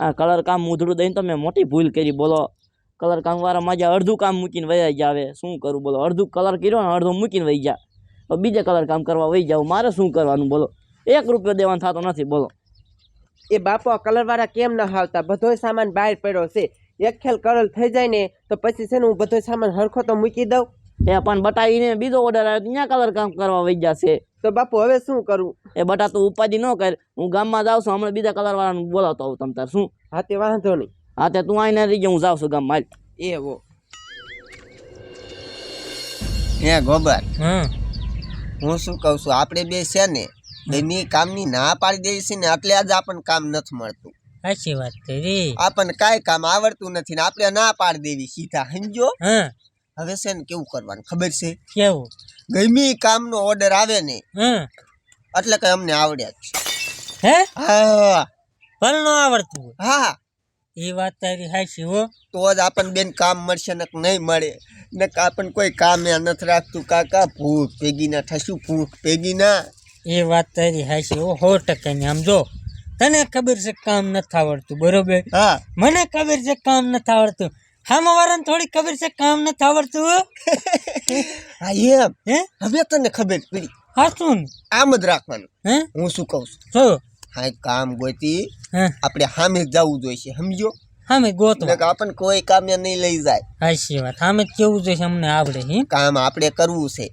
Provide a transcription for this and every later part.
આ કલર કામ મૂધડું દઈને તો મેં મોટી ભૂલ કરી, બોલો. કલર કામ વાળા માજા અડધું કામ મૂકીને વહી જાવે શું કરું, બોલો. અડધું કલર કર્યો ને અડધું મૂકીને વહી જા બીજે કલર કામ કરવા વહી જાવ મારે શું કરવાનું, બોલો. એક રૂપિયો દેવાનો થતો નથી, બોલો. એ બાપો કલરવાળા કેમ ન હાલતા? બધો સામાન બહાર પડ્યો છે. એક ખેલ કલર થઈ જાય ને, તો પછી છે ને હું બધો સામાન હરખો તો મૂકી દઉં? એ પણ બટાવીને બીજો ઓર્ડર આવ્યો ત્યાં કલર કામ કરવા વહી જશે તો બાપુ હવે શું કરું? એ બટા તું ઉપાધિ ન કર. હું ગામમાં જાઉં છું હમણાં બીજા કલર વાળાને બોલાવતો આવું તમ તાર શું? હા તે વાંધો નહીં. હા તે તું આવીને રહી હું જાઉં છું ગામમાં એવો. હે ગોબર. હમ. હું શું કહું છું આપણે બે છે ને એની કામની ના પાડી દેવી છે ને એટલે આજ આપણને કામ નથી મળતું. સાચી વાત કરી. આપણને કાંઈ કામ આવડતું નથી ને આપણે ના પાડી દેવી સીધા સમજો? હા હવે છે ને કેવું કરવાનું? ખબર છે? કેવું? ગમી કામનો ઓર્ડર આવે ને એટલે કઈ અમને આવડ્યા જ છે. હે? હા. પણ ન આવડતું હા. એ વાત તારી હાચી હો. તો જ આપણને બેન કામ મળશે ને નહીં મળે. ને આપણને કોઈ કામ નથી રાખતું. કાકા ભૂખ ભેગી ના થશું ભૂખ ભેગી ના એ વાત તારી હાચી હો સો ટકાની. ને સમજો તને ખબર છે કામ નથી આવડતું બરોબર? હા. મને ખબર છે કામ નથી આવડતું. હામાં વાળાને થોડી ખબર છે કામ નથી આવડતું હા? એમ. હે? હવે તને ખબર પડી. ને? આમ જ રાખવાનું. હે? હું શું કહું છું? શું હા કામ ગોતી. હે? આપણે સામે જવું જોઈએ સમજો? સામે ગોતવા. કે આપણને કોઈ કામ નહીં લઈ જાય. સાચી વાત. સામે જ કેવું જોઈએ અમને આવડે હે? કામ આપણે કરવું છે.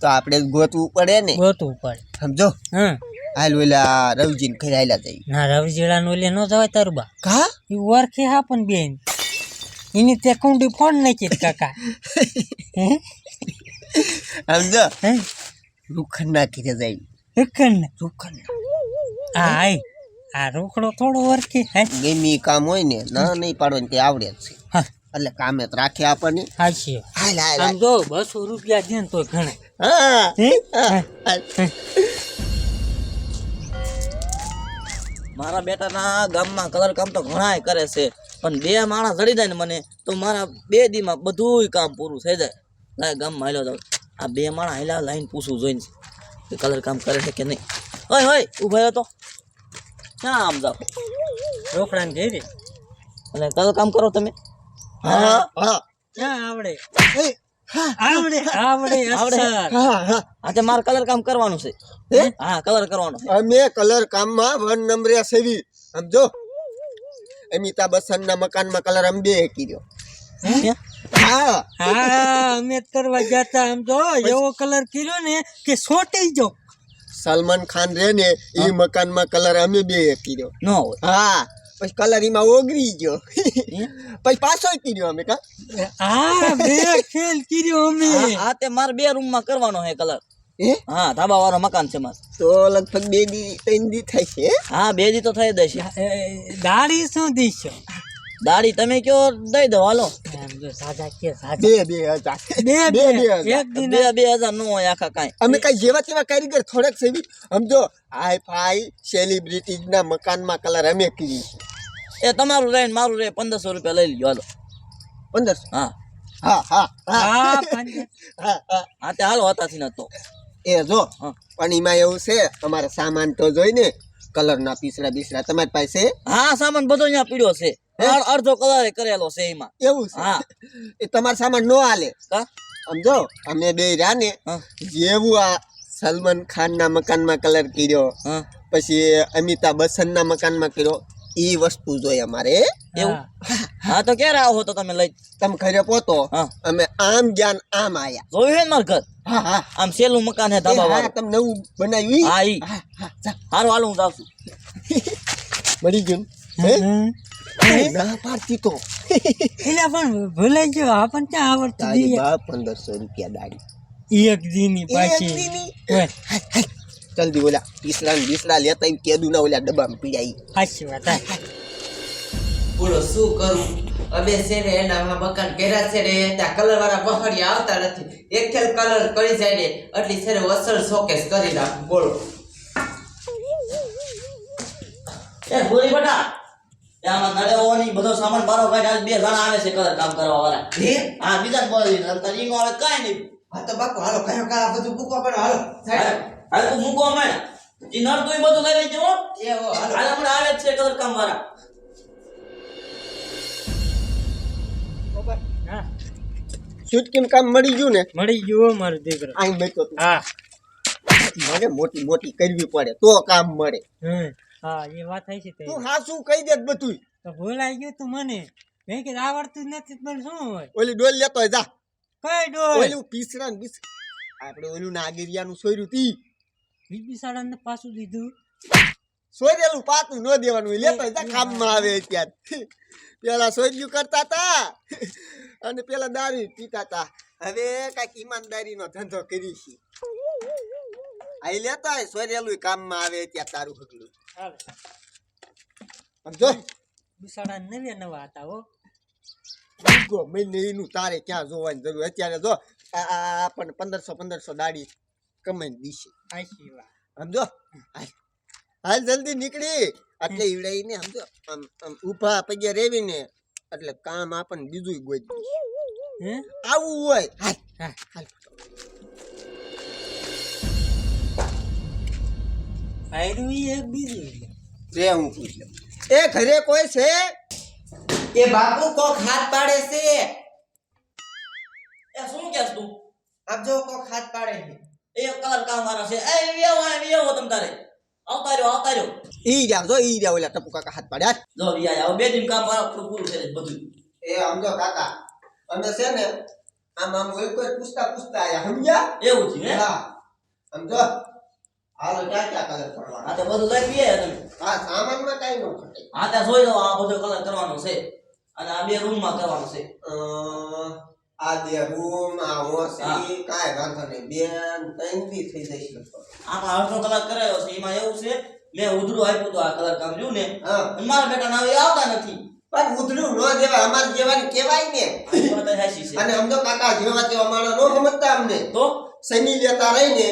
તો આપણે ગોતવું પડે ને. ગોતવું પડે. સમજો? હમ હાલ ઓલા રવજીન ખરાયેલા જઈ ના રવિજીડા નો લે ન જવાય તારું બા. કા? એ ઓરખે હા પણ બેન. એની તે કુંડી ફોન નાખી કાકા. હે? સમજો હે? રૂખંડ ના ઘીરે જાય હકન રૂખંડ આ આય. આ રોકડો થોડો ઓળખે હે? ગમે કામ હોય ને ના નહીં પાડવાની તે આવડે છે. એટલે કામે તો રાખે આપણને. હાચી હાલ હાલ આમ જો બસો રૂપિયા દે ને તો ઘણા. હા? મારા બેટાના ગામમાં કલર કામ તો ઘણાય કરે છે. પણ બે માણસ ચડી જાય ને મને તો મારા બે દીમાં બધુંય કામ પૂરું થઈ જાય. લાય ગામમાં હેલો જાઉં. આ બે માણસ હેલા લાઈન પૂછું જોઈને. કે કલર કામ કરે છે કે નહીં. હોય હોય ઊભા તો. ક્યાં આમ જાઓ? રોકડા જઈ રે અને કલર કામ કરો તમે. હા. હા ક્યાં આવડે? આવડે આવડે આવડે? હા હા. મારે કલર કામ કરવાનું છે. હા? કલર કરવાનું અમે કલર કામમાં વન નંબરે સેવી. સમજો? અમિતાભ બચ્ચનના મકાનમાં કલર અમે બે કર્યો હે? હા? હા. અમે કરવા જતા આમ તો એવો કલર કર્યો ને કે સોટી જો સલમાન ખાન રે ને એ મકાનમાં કલર અમે બે કર્યો ન હોય. હા. પછી કલર એમાં ઓગળી ગયો પછી પાછો કર્યો અમે કા હા બે ખેલ કર્યો અમે હા, તે માર બે રૂમમાં કરવાનો હે કલર હા ધાબા વાળો મકાન છે મારે તો લગભગ બે દી ત્રણ દી થાય છે હા બે દી તો થઈ દેશે દાડી શું દીશો દાડી તમે કયો દઈ દો હાલો બે બે હજાર બે બે બે નો હોય આખા કાંઈ અમે કઈ જેવા તેવા કારીગર થોડાક સેવી સમજો હાઈ ફાઈ સેલિબ્રિટીઝ ના મકાનમાં કલર અમે કરી એ તમારું રહે ને મારું રહે પંદરસો રૂપિયા લઈ લીધો હાલો. પંદરસો? હા. તે હાલો હતાથી એ જો પણ એમાં એવું છે તમારે સામાન તો જોઈ ને કલર ના પીસરા બીસરા તમારી પાસે? હા સામાન બધો અહીંયા પીડ્યો છે. અડ- અડધો કલર કરેલો છે એમાં. એવું છે? હા. એ તમારો સામાન નો હાલે. સમજો અમે બે રહ્યા ને જેવું આ સલમાન ખાન ના મકાનમાં કલર કર્યો હા. પછી અમિતાભ બચ્ચન ના મકાનમાં કર્યો એ વસ્તુ જોઈએ અમારે. એવું? હા તો ક્યારે આવો તો તમે લઈ? તમે ઘરે હા. અમે આમ જ્ઞાન આમ આયા. જોયું હે મારું ઘર? આમ સેલું મકાન હે ધાબા વાળું. તમે નવું બનાવ્યું? હા ઈ. હારું હાલો હું જાઉં છું. મળી ગયું? ના? પાડતી તો. એટલે પણ ભૂલાઈ ગયો આપણ ક્યાં આવડતું પંદરસો રૂપિયા દાડી. એક દીની પાછી. જલ્દી ઓલા પીસરા ને બીસરા લેતા કેદું ના ઓલા ડબ્બામાં પીડાઈ સાચી વાત. બોલો શું કરું અમે છે ને એના મકાન કર્યા છે ને ત્યાં કલર વાળા પહાડી આવતા નથી એક ખેલ કલર કરી જાય ને એટલી છે ને અસર શોકેસ કરી નાખું બોલો એ ભૂરી બટા એ આમાં નડે હોવાની બધો સામાન બારો કાઢી આજ બે જણા આવે છે કલર કામ કરવા વાળા હે બીજા બોલી નંતર ઈ નો આવે કાંઈ નહીં હા તો બાપુ હાલો કયો કાળા બધું મૂકવા પડે હાલો હાલ તું મૂકો અમે જે નળ તું બધું લઈ લેજો એ હાલ. હમણાં આવે છે કલર કામ વાળા. ચૂટકીમ કામ મળી ગયું ને? મળી ગયું મારો દીકરો. આઈ બેઠો તું હા. મને મોટી મોટી કરવી પડે તો કામ મળે. હા એ વાત થઈ છે તું હાસું કહી દે બધું તો ભૂલાઈ ગયું તું મને. મેં કે આવડતું નથી પણ શું હોય? ઓલી ડોલ લેતો જા. કઈ ડોલ? ઓલું પીસરા ને પીસ આપણે ઓલું નાગરિયાનું સોયરું તી. બીબી સાડાને પાછું દીધું. સોયરેલું પાતું ન દેવાનું. લેતા હોય કામમાં આવે ત્યાં પેલા સોયર્યું કરતા તા અને પેલા દારૂ પીતા તા હવે કાંઈક ઈમાનદારીનો ધંધો કરી છે. આ લેતા હોય સોયરેલું કામમાં આવે ત્યાં તારું હગલું. સમજો બિસાડા નવે નવા હતા હો. ગો મહિને એનું તારે ક્યાં જોવાની જરૂર? અત્યારે જો આ પણ પંદરસો પંદરસો દાડી કમાઈને દીશે સમજો? હાલ. જલ્દી નીકળી. એટલે ઈવડાઈને સમજો? આમ આમ ઊભા પગે રેવીને એટલે કામ આપણને બીજું ગોઈ હે? આવું હોય. હાલ. હાલ. આયરું એક બીજું રે હું એ ઘરે કોઈ છે? એ બાપુ કોક હાથ પાડે છે. એ શું તું? જો કોક હાથ પાડે છે. એ કલર કામ વાળા છે. એ વિયાવો આ વિયાવો તમ તારે. આવતા રહ્યો આવતા રહ્યો. ઈ ગયા જો ઈ ગયા ઓલા ટપુ કાકા હાથ પાડ્યા. જો વિયા આવો બે દિન કામ મારા પૂરું છે બધું. એ સમજો કાકા અમે છે ને આમ આમ કોઈ કોઈ પૂછતા પૂછતા આયા સમજ્યા એવું છે હે? હા. સમજો હાલો ક્યાં ક્યાં કલર કરવાના? આ તો બધું લઈ પીએ તમે. આ સામાનમાં કઈ ન ખટે. ત્યાં જોઈ લો આ બધો કલર કરવાનો છે. અને આ બે રૂમમાં કરવાનો છે. અ, આ બે આ ઓસરી કાંઈ વાંધો નહીં. બેન ત્રણ થઈ જશે લગભગ. અડધો કલર કરાયો છે. એમાં એવું છે મેં ઉધરું આપ્યું તો આ કલર કામ ને? મારા બેટા ના આવતા નથી. પણ ઉધડું ન દેવાય. અમારે જેવાની કહેવાય ને. આ અને અમદો કાકા જેવા જેવા માણસ ન સમજતા અમને. તો? શનિ લેતા રહીને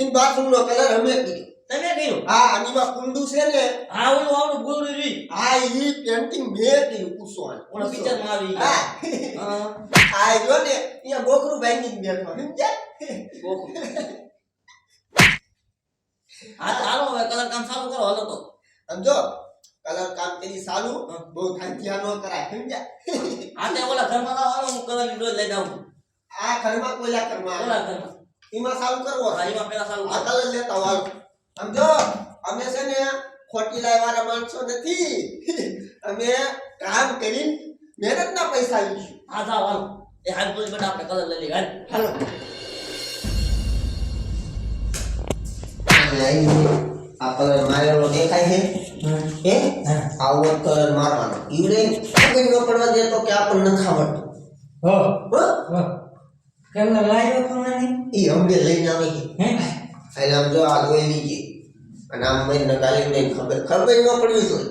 ઇન બાથરૂમ નો કલર અમે કર્યો. તમે કર્યું હા આનીમાં કુંડુ છે ને. આ ઓલું આવડું ગોળું રી. આ ઈ પેન્ટિંગ મેં કર્યું પૂછવાનું ઓલા પિક્ચરમાં આવી હા. હા. આ જો ને અહીંયા બોકરું ભાંગી બેઠો સમજ્યા? ગોકુળ. હા હાલો હવે કલર કામ ચાલુ કરો હાલો તો. સમજો કલર કામ કરી સારું બહુ ધાંધિયા ન કરાય સમજ્યા? આ તે ઓલા ઘરમાં લાવો હાલો હું કલર ડોલ લઈને આવું. આ ઘરમાં કોયલા ઘરમાં? ઓલા ઘરમાં. એમાં સારું કરવો? હા એમાં પેલા ચાલુ આ કલર લેતા હાલ. સમજો? અમે છે ને ખોટી લાય વાળા માણસો નથી. અમે કામ કરીને મહેનતના પૈસા આવીશું હા જાઓ હાલો. એ હાલ બોલ બેટા આપણે કલર લઈ લઈએ. હાલ. હાલો. આ કલર મારેલો દેખાય છે? હે? આવો કલર મારવાનો. ઈવડે ન પડવા દે તો કે આપણને આવડતું હો. હો? હો. કલર લાવ્યો તો મને ઈ હમણાં લઈને આવે છે. હે? આમ જો આ ધોઈ લીધી. અને આમ મહિને કાલી નહીં ખબર ખબર ન પડવી જોઈએ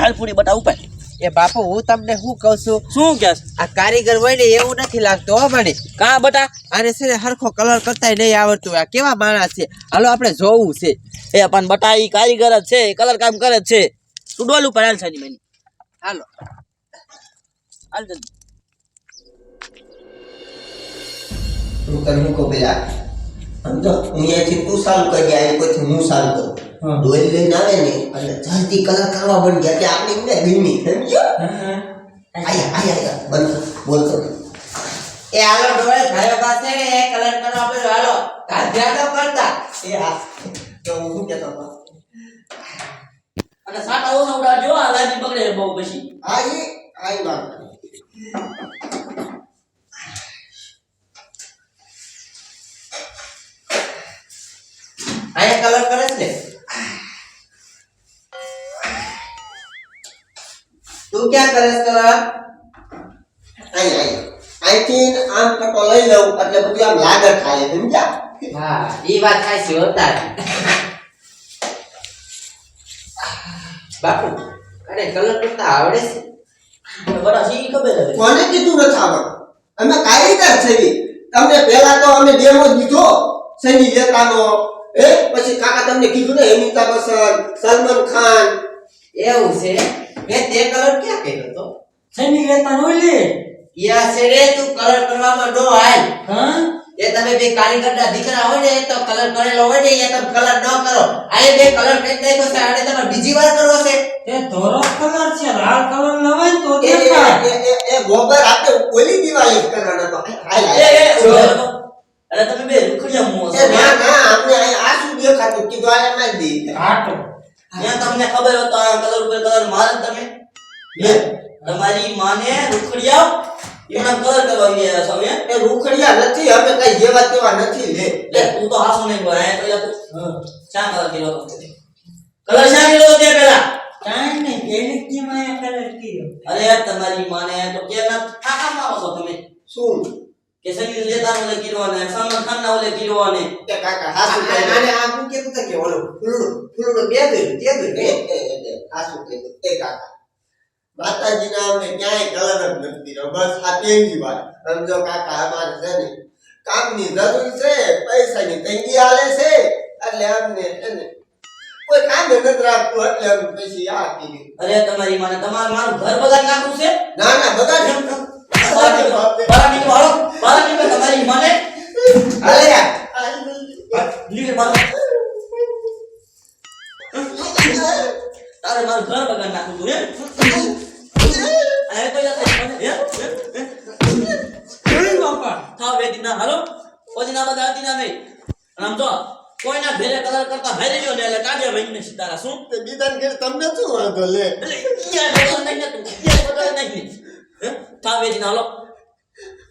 હાલ પૂરી બટા ઉપર એ બાપુ હું તમને શું કહું છું? શું કે આ કારીગર હોય ને એવું નથી લાગતું હો મને કા બટા? આને છે ને હરખો કલર કરતા નહીં આવડતું. આ કેવા માણસ છે? હાલો આપણે જોવું છે. એ પણ બટા એ કારીગર જ છે કલર કામ કરે જ છે. તું ડોલ ઉપર હાલ સાની મેની હાલો. હાલ જલ્દી. તું કરી મૂકો પેલા. સમજો અહીંયાથી તું સારું કરી આવી પછી હું સારું કરું. દોરી લઈને આવે ને એટલે જલ્દી કલર કરવા બની ગયા એટલે આપણે એમને ગમી. સમજો? આયા આયા આયા બંધ બોલતો એ હાલો ડોળે ભાઈઓ પાસે ને એ કલર કરવા પડ્યો હાલો કાઢ્યા તો કરતા. એ હા. તો હું શું કહેતો હતો? અને સાટા ઓછા ઉડાડજો આ લાદી બગડે બહુ પછી. હા ઈ આઈ વાત. અહીંથી આમ ટકો લઈ લઉં એટલે બધું આમ લાગર થાય સમજ્યા? હા એ વાત થાય છે હોતા બાપુ અરે કલર કરતા આવડે છે? પણ સી ખબર છે? કોને કીધું ન આવડતું? અમે કારીગર છે તમને પહેલા તો અમે ડેમો દીધો સંજી લેતાનો. એ પછી કાકા તમને કીધું ને અમિતાભ બચ્ચન સલમાન ખાન. એવું છે? મેં તે કલર ક્યાં કર્યો તો? સંજી લેતા નો લે. યા તું કલર કરવામાં ડો હાલ હા? એ તમે બે કારીગરના દીકરા હોય ને તો કલર કરેલો હોય ને એ તમે કલર ન કરો. આ બે કલર કરી નાખ્યો છે આને તમે બીજી વાર કરવો છે. એ ધોરો કલર છે લાલ કલર ન હોય તો એ એ- ગોબર આપે ઓલી દિવાળી કરવાનો તો હાલ. એ, અરે તમે બે રૂખડિયા મો છો. ના ના આપણે આ શું દેખાતું? કીધું આ એમાં દી. કાટો ઘાટો તમને ખબર હોય તો આ કલર ઉપર કલર મારે તમે? તમારી માને રૂખડિયા એમના કલર કરવા ગયા છો અમે. એ રૂખડિયા નથી અમે કઈ જેવા તેવા નથી લે. લે તું તો હાસો નહીં આયા તો તું. શા કલર કર્યો તો કલર શા કર્યો તે પેલા કાઈ નહીં પેલી કી માં કલર કર્યો. અરે તમારી માને તો કે ના ઠાકા મારો છો તમે? શું? કે સમીર લેતા ઓલે કર્યો ને સલમાન ખાન ના ઓલે કર્યો ને એ કાકા હાસુ કે આને આ શું કીધું તું કે ઓલો ફૂલડું ફૂલડું બે દે તે દે હાસુ કીધું એ કાકા. માતાજીના અમને ક્યાંય કલર જ નથી બસ આ પહેલી વાત. સમજો કાકા અમારે છે ને કામની જરૂર છે પૈસાની તંગી હાલે છે. એટલે અમને છે ને કોઈ કામ નથી રાખતું એટલે અમે પછી આ કીધી. અરે તમારી માને તમારે મારું ઘર બગાડ નાખવું છે? ના ના નીકળો હાલો. નીકળો તમારી માને. અરે યાર. નીકળ બહાર તારે મારું ઘર બગાડ નાખવું છું હે ના હાલો? કોઈ ના બધા હતી ના નહીં આમ તો કોઈના ઘરે કલર કરતા ભાઈ રહ્યો ને એટલે કાઢે ભાઈ ને સિતારા શું? તે બીજાને ઘરે તમને શું વાંધો લે? એટલે ઈયા નહીં તું. ઈયા બગાડ નહીં. હે? થાવ વેતી ના હાલો.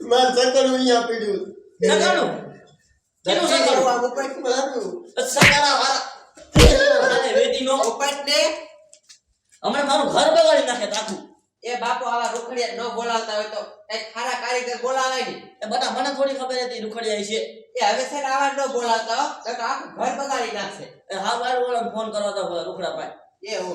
માર સકળું અહીંયા પીડ્યું. સકળું કેનું આ વાળા. અરે વેતી નો ઉપાય ને હમણાં મારું ઘર બગાડી નાખે આખું એ બાપુ આવા રૂખડિયા ન બોલાવતા હોય તો કંઈક ખારા કારીગર બોલાવાય ને. એ બધા મને થોડી ખબર હતી રૂખડિયા છે એ હવે છે ને આવા ન બોલાવતા હો નકર આખું ઘર બગાડી નાખશે. હા બાર બોલો ફોન કરવા તો રૂખડા પાય એ હો.